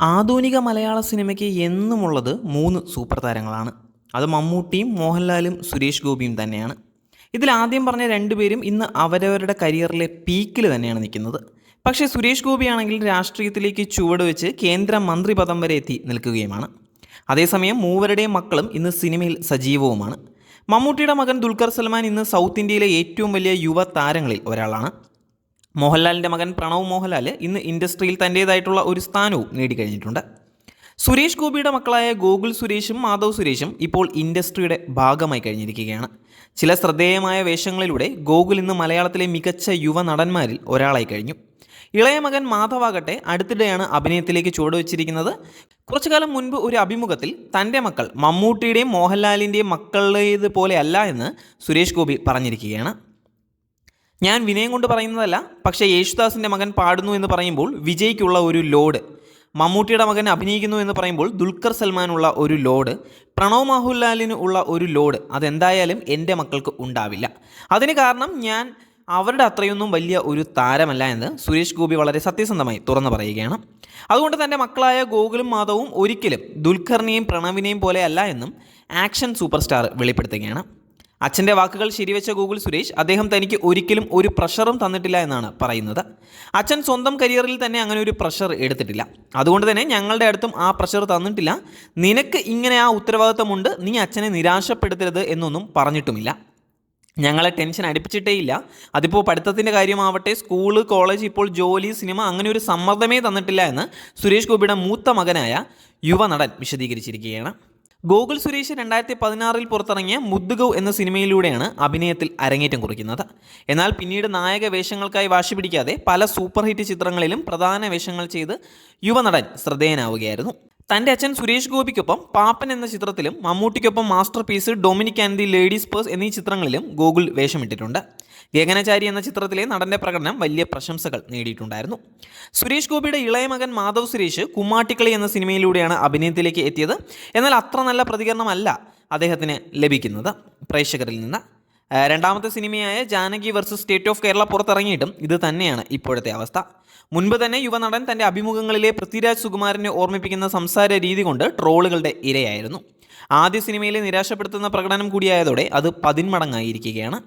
ആധുനിക മലയാള സിനിമയ്ക്ക് എന്നുമുള്ളത് മൂന്ന് സൂപ്പർ താരങ്ങളാണ്. അത് മമ്മൂട്ടിയും മോഹൻലാലും സുരേഷ് ഗോപിയും തന്നെയാണ്. ഇതിൽ ആദ്യം പറഞ്ഞ രണ്ടുപേരും ഇന്ന് അവരവരുടെ കരിയറിലെ പീക്കിൽ തന്നെയാണ് നിൽക്കുന്നത്. പക്ഷേ സുരേഷ് ഗോപിയാണെങ്കിൽ രാഷ്ട്രീയത്തിലേക്ക് ചുവട് വെച്ച് കേന്ദ്ര മന്ത്രിപദം വരെ എത്തി നിൽക്കുകയുമാണ്. അതേസമയം മൂവരുടെയും മക്കളും ഇന്ന് സിനിമയിൽ സജീവവുമാണ്. മമ്മൂട്ടിയുടെ മകൻ ദുൽഖർ സൽമാൻ ഇന്ന് സൗത്ത് ഇന്ത്യയിലെ ഏറ്റവും വലിയ യുവ താരങ്ങളിൽ ഒരാളാണ്. മോഹൻലാലിന്റെ മകൻ പ്രണവ് മോഹൻലാൽ ഇന്ന് ഇൻഡസ്ട്രിയിൽ തന്റേതായിട്ടുള്ള ഒരു സ്ഥാനവും നേടിക്കഴിഞ്ഞിട്ടുണ്ട്. സുരേഷ് ഗോപിയുടെ മക്കളായ ഗോകുൽ സുരേഷും മാധവ് സുരേഷും ഇപ്പോൾ ഇൻഡസ്ട്രിയുടെ ഭാഗമായി കഴിഞ്ഞിരിക്കുകയാണ്. ചില ശ്രദ്ധേയമായ വേഷങ്ങളിലൂടെ ഗോകുൽ ഇന്ന് മലയാളത്തിലെ മികച്ച യുവ നടന്മാരിൽ ഒരാളായി കഴിഞ്ഞു. ഇളയ മകൻ മാധവാകട്ടെ അടുത്തിടെയാണ് അഭിനയത്തിലേക്ക് ചുവടുവെച്ചിരിക്കുന്നത്. കുറച്ചു കാലം മുൻപ് ഒരു അഭിമുഖത്തിൽ തന്റെ മക്കൾ മമ്മൂട്ടിയുടെയും മോഹൻലാലിന്റെയും മക്കളുടേത് പോലെയല്ല എന്ന് സുരേഷ് ഗോപി പറഞ്ഞിരിക്കുകയാണ്. ഞാൻ വിനയം കൊണ്ട് പറയുന്നതല്ല പക്ഷേ യേശുദാസിന്റെ മകൻ പാടുന്നു എന്ന് പറയുമ്പോൾ വിജയ്ക്കുള്ള ഒരു ലോഡ്. മമ്മൂട്ടിയുടെ മകൻ അഭിനയിക്കുന്നു എന്ന് പറയുമ്പോൾ ദുൽഖർ സൽമാനുള്ള ഒരു ലോഡ്. പ്രണവ് മോഹൻലാലിന് ഉള്ള ഒരു ലോഡ്. അതെന്തായാലും എന്റെ മക്കൾക്ക് ഉണ്ടാവില്ല. അതിന് കാരണം ഞാൻ അവരുടെ അത്രയൊന്നും വലിയ ഒരു താരമല്ല എന്ന് സുരേഷ് ഗോപി വളരെ സത്യസന്ധമായി തുറന്നു പറയുകയാണ്. അതുകൊണ്ട് തന്റെ മക്കളായ ഗോകുലും മാധവും ഒരിക്കലും ദുൽഖറിനെയും പ്രണവിനെയും പോലെയല്ല എന്നും ആക്ഷൻ സൂപ്പർ സ്റ്റാർ വെളിപ്പെടുത്തുകയാണ്. അച്ഛന്റെ വാക്കുകൾ ശരിവെച്ച ഗൂഗിൾ സുരേഷ് അദ്ദേഹം തനിക്ക് ഒരിക്കലും ഒരു പ്രഷറും തന്നിട്ടില്ല എന്നാണ് പറയുന്നത്. അച്ഛൻ സ്വന്തം കരിയറിൽ തന്നെ അങ്ങനെ ഒരു പ്രഷർ എടുത്തിട്ടില്ല. അതുകൊണ്ട് തന്നെ ഞങ്ങളുടെ അടുത്തും ആ പ്രഷർ തന്നിട്ടില്ല. നിനക്ക് ഇങ്ങനെ ആ ഉത്തരവാദിത്തമുണ്ട്. നീ അച്ഛനെ നിരാശപ്പെടുത്തരുത് എന്നൊന്നും പറഞ്ഞിട്ടുമില്ല. ഞങ്ങളെ ടെൻഷൻ അടുപ്പിച്ചിട്ടേ ഇല്ല. അതിപ്പോൾ പഠിത്തത്തിന്റെ കാര്യമാവട്ടെ സ്കൂൾ കോളേജ് ഇപ്പോൾ ജോലി സിനിമ അങ്ങനെ ഒരു സമ്മർദ്ദമേ തന്നിട്ടില്ല എന്ന് സുരേഷ് ഗോപിയുടെ മൂത്ത മകനായ യുവനടൻ വിശദീകരിച്ചിരിക്കുകയാണ്. ഗോകുൽ സുരേഷ് രണ്ടായിരത്തി പതിനാറിൽ പുറത്തിറങ്ങിയ മുദ്ദുഗൗ എന്ന സിനിമയിലൂടെയാണ് അഭിനയത്തിൽ അരങ്ങേറ്റം കുറിക്കുന്നത്. എന്നാൽ പിന്നീട് നായക വേഷങ്ങൾക്കായി വാശി പിടിക്കാതെ പല സൂപ്പർ ഹിറ്റ് ചിത്രങ്ങളിലും പ്രധാന വേഷങ്ങൾ ചെയ്ത് യുവനടൻ ശ്രദ്ധേയനാവുകയായിരുന്നു. തന്റെ അച്ഛൻ സുരേഷ് ഗോപിക്കൊപ്പം പാപ്പൻ എന്ന ചിത്രത്തിലും മമ്മൂട്ടിക്കൊപ്പം Masterpiece Dominic and the Ladies Purse എന്നീ ചിത്രങ്ങളിലും ഗോകുൽ വേഷമിട്ടിട്ടുണ്ട്. ഗഗനചാരി എന്ന ചിത്രത്തിലെ നടന്റെ പ്രകടനം വലിയ പ്രശംസകൾ നേടിയിട്ടുണ്ടായിരുന്നു. സുരേഷ് ഗോപിയുടെ ഇളയ മകൻ മാധവ് സുരേഷ് കുമ്മാട്ടിക്കളി എന്ന സിനിമയിലൂടെയാണ് അഭിനയത്തിലേക്ക് എത്തിയത്. എന്നാൽ അത്ര നല്ല പ്രതികരണമല്ല അദ്ദേഹത്തിന് ലഭിക്കുന്നത്. പ്രേക്ഷകരിൽ നിന്ന് രണ്ടാമത്തെ സിനിമയായ Janaki versus State of Kerala പുറത്തിറങ്ങിയിട്ടും ഇത് തന്നെയാണ് ഇപ്പോഴത്തെ അവസ്ഥ. മുൻപ് തന്നെ യുവനടൻ തന്റെ അഭിമുഖങ്ങളിലെ പൃഥ്വിരാജ് സുകുമാരനെ ഓർമ്മിപ്പിക്കുന്ന സംസാര രീതി കൊണ്ട് ട്രോളുകളുടെ ഇരയായിരുന്നു. ആദ്യ സിനിമയിലെ നിരാശപ്പെടുത്തുന്ന പ്രകടനം കൂടിയായതോടെ അത് പതിന്മടങ്ങായിരിക്കുകയാണ്.